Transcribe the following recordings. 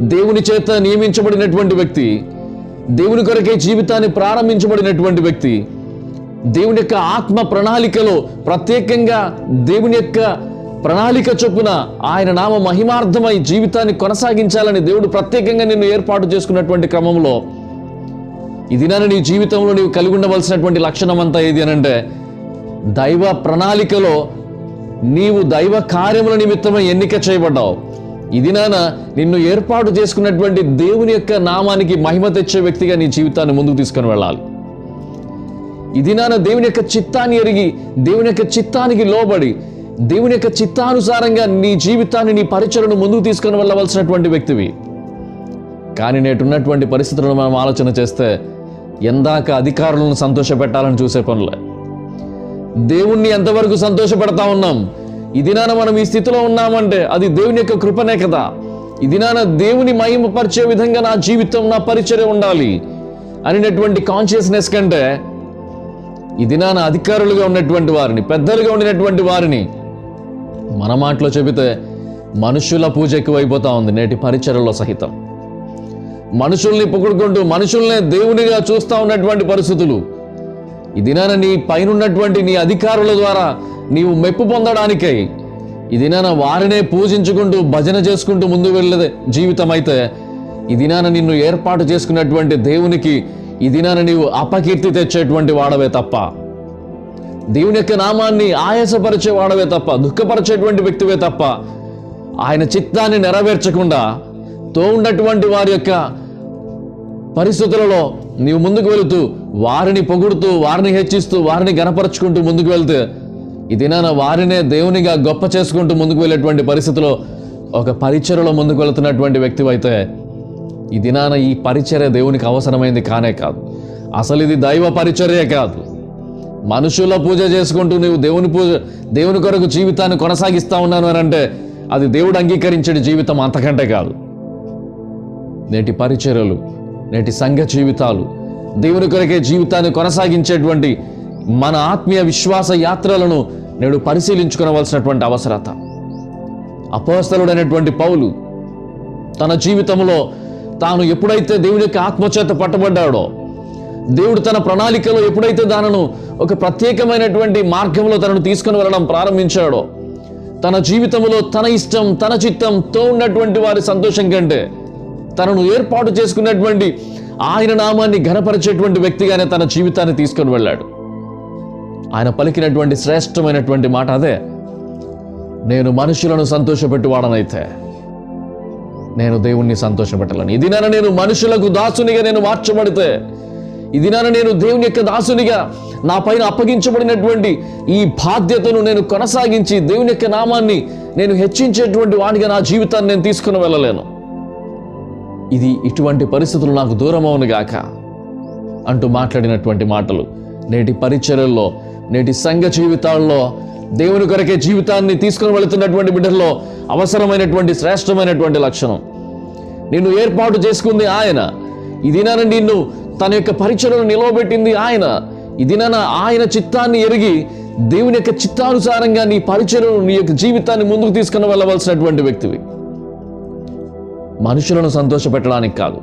దేవుని చేత నియమించబడినటువంటి వ్యక్తి దేవుని కొరకే జీవితాన్ని ప్రారంభించబడినటువంటి వ్యక్తి దేవుని యొక్క ఆత్మ ప్రణాళికలో ప్రత్యేకంగా దేవుని యొక్క ప్రణాళిక చొప్పున ఆయన నామ మహిమార్థమై జీవితాన్ని కొనసాగించాలని దేవుడు ప్రత్యేకంగా నిన్ను ఏర్పాటు చేసుకున్నటువంటి క్రమంలో ఇది నీ జీవితంలో నీవు కలిగి ఉండవలసినటువంటి లక్షణం అంతా ఏది అని అంటే దైవ ప్రణాళికలో నీవు దైవ కార్యముల నిమిత్తమై ఎన్నిక చేయబడ్డావు. ఇది నాన్న నిన్ను ఏర్పాటు చేసుకున్నటువంటి దేవుని యొక్క నామానికి మహిమ తెచ్చే వ్యక్తిగా నీ జీవితాన్ని ముందుకు తీసుకొని వెళ్ళాలి. ఇది నాన్న దేవుని యొక్క చిత్తాన్ని ఎరిగి దేవుని యొక్క చిత్తానికి లోబడి దేవుని యొక్క చిత్తానుసారంగా నీ జీవితాన్ని నీ పరిచయను ముందుకు తీసుకొని వెళ్ళవలసినటువంటి వ్యక్తివి. కానీ నేటున్నటువంటి పరిస్థితులను మనం ఆలోచన చేస్తే ఎందాక అధికారులను సంతోషపెట్టాలని చూసే పనులే. దేవుణ్ణి ఎంతవరకు సంతోషపెడతా ఉన్నాం? ఈ దినాన మనం ఈ స్థితిలో ఉన్నామంటే అది దేవుని యొక్క కృపనే కదా. ఈ దినాన దేవుని మహిమపరిచే విధంగా నా జీవితం నా పరిచయం ఉండాలి అనేటువంటి కాన్షియస్నెస్ కంటే ఈ దినాన అధికారులుగా ఉన్నటువంటి వారిని పెద్దలుగా ఉండినటువంటి వారిని మన మాటలో చెబితే మనుషుల పూజ ఎక్కువైపోతా ఉంది నేటి పరిచయలో సహితం. మనుషుల్ని పొగుడుకుంటూ మనుషుల్నే దేవునిగా చూస్తా ఉన్నటువంటి పరిస్థితులు ఈ దినాన నీ పైనున్నటువంటి నీ అధికారుల ద్వారా నీవు మెప్పు పొందడానికై ఈ దినాన వారినే పూజించుకుంటూ భజన చేసుకుంటూ ముందు వెళ్ళే జీవితం అయితే ఈ దినాన నిన్ను ఏర్పాటు చేసుకున్నటువంటి దేవునికి ఈ దినాన నీవు అపకీర్తి తెచ్చేటువంటి వాడవే తప్ప. దేవుని యొక్క నామాన్ని ఆయాసపరిచే వాడవే తప్ప దుఃఖపరిచేటువంటి వ్యక్తివే తప్ప ఆయన చిత్తాన్ని నెరవేర్చకుండా తో ఉన్నటువంటి వారి యొక్క పరిస్థితులలో నీవు ముందుకు వెళుతూ వారిని పొగుడుతూ వారిని హెచ్చిస్తూ వారిని గనపరుచుకుంటూ ముందుకు వెళ్తే ఈ దినాన వారినే దేవునిగా గొప్ప చేసుకుంటూ ముందుకు వెళ్ళేటువంటి పరిస్థితిలో ఒక పరిచయలో ముందుకు వెళుతున్నటువంటి వ్యక్తి అయితే ఈ దినాన ఈ పరిచర్య దేవునికి అవసరమైంది కానే కాదు. అసలు ఇది దైవ పరిచర్య కాదు. మనుషుల పూజ చేసుకుంటూ నీవు దేవుని పూజ దేవుని కొరకు జీవితాన్ని కొనసాగిస్తా ఉన్నాను అని అంటే అది దేవుడు అంగీకరించే జీవితం అంతకంటే కాదు. నేటి పరిచర్యలు నేటి సంఘ జీవితాలు దేవుని కొరకే జీవితాన్ని కొనసాగించేటువంటి మన ఆత్మీయ విశ్వాస యాత్రలను నేడు పరిశీలించుకోవలసినటువంటి అవసరత. అపోస్తలుడైనటువంటి పౌలు తన జీవితంలో తాను ఎప్పుడైతే దేవుని యొక్క ఆత్మచేత పట్టబడ్డాడో దేవుడు తన ప్రణాళికలో ఎప్పుడైతే దానను ఒక ప్రత్యేకమైనటువంటి మార్గంలో తనను తీసుకుని వెళ్ళడం ప్రారంభించాడో తన జీవితంలో తన ఇష్టం తన చిత్తంతో ఉన్నటువంటి వారి సంతోషం కంటే తనను ఏర్పాటు చేసుకున్నటువంటి ఆయన నామాన్ని ఘనపరిచేటువంటి వ్యక్తిగానే తన జీవితాన్ని తీసుకొని వెళ్ళాడు. ఆయన పలికినటువంటి శ్రేష్టమైనటువంటి మాట అదే. నేను మనుషులను సంతోషపెట్టువాడనైతే నేను దేవుణ్ణి సంతోషపెట్టాలని. ఇది నేను మనుషులకు దాసునిగా నేను మార్చబడితే ఇది నేను దేవుని యొక్క దాసునిగా నా పైన అప్పగించబడినటువంటి ఈ బాధ్యతను నేను కొనసాగించి దేవుని యొక్క నామాన్ని నేను హెచ్చించేటువంటి వాడిగా నా జీవితాన్ని నేను తీసుకుని వెళ్ళలేను. ఇది ఇటువంటి పరిస్థితులు నాకు దూరం గాక అంటూ మాట్లాడినటువంటి మాటలు. నేటి పరిచర్యల్లో నేటి సంఘ జీవితాల్లో దేవుని కొరకే జీవితాన్ని తీసుకుని వెళుతున్నటువంటి బిడ్డల్లో అవసరమైనటువంటి శ్రేష్టమైనటువంటి లక్షణం. నిన్ను ఏర్పాటు చేసుకుంది ఆయన. ఈ నిన్ను తన యొక్క పరిచయను నిలవబెట్టింది ఆయన. ఈ ఆయన చిత్తాన్ని ఎరిగి దేవుని యొక్క చిత్తానుసారంగా నీ పరిచయను నీ యొక్క జీవితాన్ని ముందుకు తీసుకుని వెళ్ళవలసినటువంటి వ్యక్తివి. మనుషులను సంతోషపెట్టడానికి కాదు.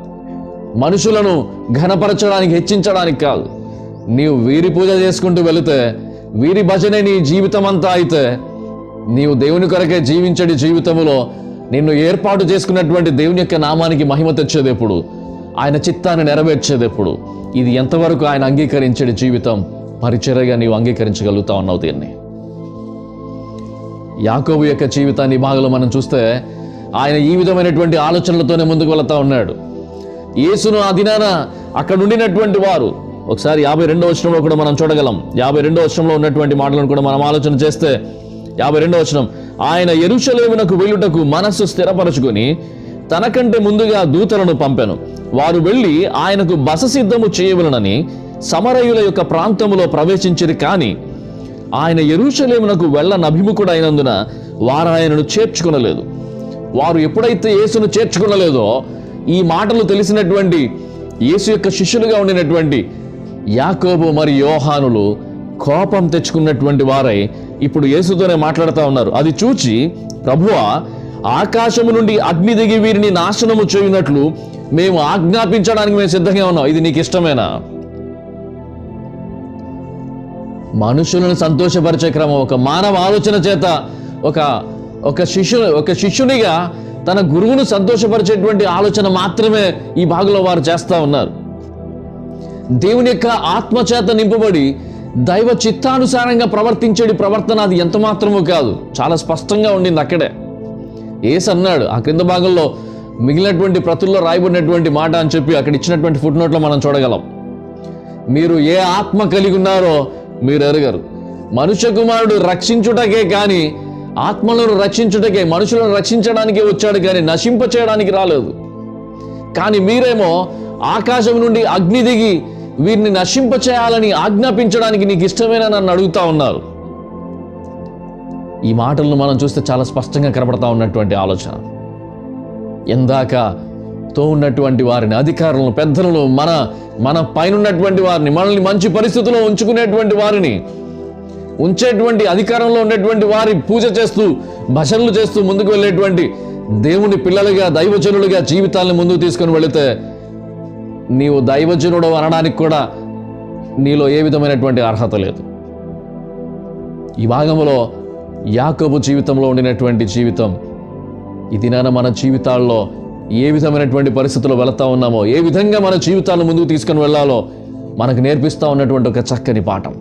మనుషులను ఘనపరచడానికి హెచ్చించడానికి కాదు. నీవు వీరి పూజ చేసుకుంటూ వెళితే వీరి భజనే నీ జీవితం అంతా అయితే నీవు దేవుని కొరకే జీవించడి జీవితంలో నిన్ను ఏర్పాటు చేసుకున్నటువంటి దేవుని యొక్క నామానికి మహిమ తెచ్చేది ఎప్పుడు ఆయన చిత్తాన్ని నెరవేర్చేది ఎప్పుడు ఇది ఎంతవరకు ఆయన అంగీకరించడి జీవితం? పరిచర్యగా నీవు అంగీకరించగలుగుతా ఉన్నావు దీన్ని. యాకోబు యొక్క జీవితాన్ని భాగంలో మనం చూస్తే ఆయన ఈ విధమైనటువంటి ఆలోచనలతోనే ముందుకు వెళతా ఉన్నాడు. యేసును ఆ దినాన అక్కడ ఉండినటువంటి వారు ఒకసారి యాభై రెండో వచనంలో కూడా మనం చూడగలం. యాభై రెండో వచనంలో ఉన్నటువంటి మాటలను కూడా మనం ఆలోచన చేస్తే యాభై రెండో వచనం ఆయన ఎరుషలేమునకు వెళ్ళుటకు మనస్సు స్థిరపరచుకొని తనకంటే ముందుగా దూతలను పంపెను. వారు వెళ్ళి ఆయనకు బస సిద్ధము చేయవలనని సమరయుల యొక్క ప్రాంతములో ప్రవేశించిరి కానీ ఆయన ఎరుషలేమునకు వెళ్ళనభిముఖుడైనందున వారు ఆయనను చేర్చుకొనలేదు. వారు ఎప్పుడైతే యేసును చేర్చుకునలేదో ఈ మాటలు తెలిసినటువంటి యేసు యొక్క శిష్యులుగా ఉండినటువంటి యాకోబు మరి యోహానులు కోపం తెచ్చుకున్నటువంటి వారై ఇప్పుడు యేసుతోనే మాట్లాడుతూ ఉన్నారు. అది చూచి ప్రభువా ఆకాశము నుండి అగ్ని దిగి వీరిని నాశనము చేయనట్లు మేము ఆజ్ఞాపించడానికి మేము సిద్ధంగా ఉన్నాం. ఇది నీకు ఇష్టమేనా? మనుషులను సంతోషపరిచే క్రమం ఒక మానవ ఆలోచన చేత ఒక ఒక శిష్యు ఒక శిష్యునిగా తన గురువును సంతోషపరిచేటువంటి ఆలోచన మాత్రమే ఈ భాగంలో వారు చేస్తూ ఉన్నారు. దేవుని యొక్క ఆత్మచేత నింపబడి దైవ చిత్తానుసారంగా ప్రవర్తించేది ప్రవర్తన అది ఎంత మాత్రమో కాదు. చాలా స్పష్టంగా ఉండింది అక్కడే. ఏసు అన్నాడు ఆ క్రింద భాగంలో మిగిలినటువంటి ప్రతుల్లో రాయబడినటువంటి మాట అని చెప్పి అక్కడ ఇచ్చినటువంటి ఫుట్ నోట్లో మనం చూడగలం. మీరు ఏ ఆత్మ కలిగి ఉన్నారో మీరు ఎరగరు. మనుష్య కుమారుడు రక్షించుటకే కానీ ఆత్మలను రక్షించుటకే మనుషులను రక్షించడానికే వచ్చాడు కానీ నశింప చేయడానికి రాలేదు. కానీ మీరేమో ఆకాశం నుండి అగ్ని దిగి వీరిని నశింప చేయాలని ఆజ్ఞాపించడానికి నీకు ఇష్టమేనా నన్ను అడుగుతా ఉన్నారు. ఈ మాటలను మనం చూస్తే చాలా స్పష్టంగా కనబడతా ఉన్నటువంటి ఆలోచన. ఎందాక తో ఉన్నటువంటి వారిని అధికారులను పెద్దలను మన మన పైన ఉన్నటువంటి వారిని మనల్ని మంచి పరిస్థితుల్లో ఉంచుకునేటువంటి వారిని ఉంచేటువంటి అధికారంలో ఉన్నటువంటి వారి పూజ చేస్తూ భజనలు చేస్తూ ముందుకు వెళ్ళేటువంటి దేవుని పిల్లలుగా దైవజనులుగా జీవితాలను ముందుకు తీసుకొని వెళితే నీవు దైవజనుడు అనడానికి కూడా నీలో ఏ విధమైనటువంటి అర్హత లేదు. ఈ భాగంలో యాకబు జీవితంలో ఉండినటువంటి జీవితం ఈ దినాన మన జీవితాల్లో ఏ విధమైనటువంటి పరిస్థితుల్లో వెళతా ఉన్నామో ఏ విధంగా మన జీవితాలను ముందుకు తీసుకొని వెళ్ళాలో మనకు నేర్పిస్తా ఉన్నటువంటి ఒక చక్కని పాఠం.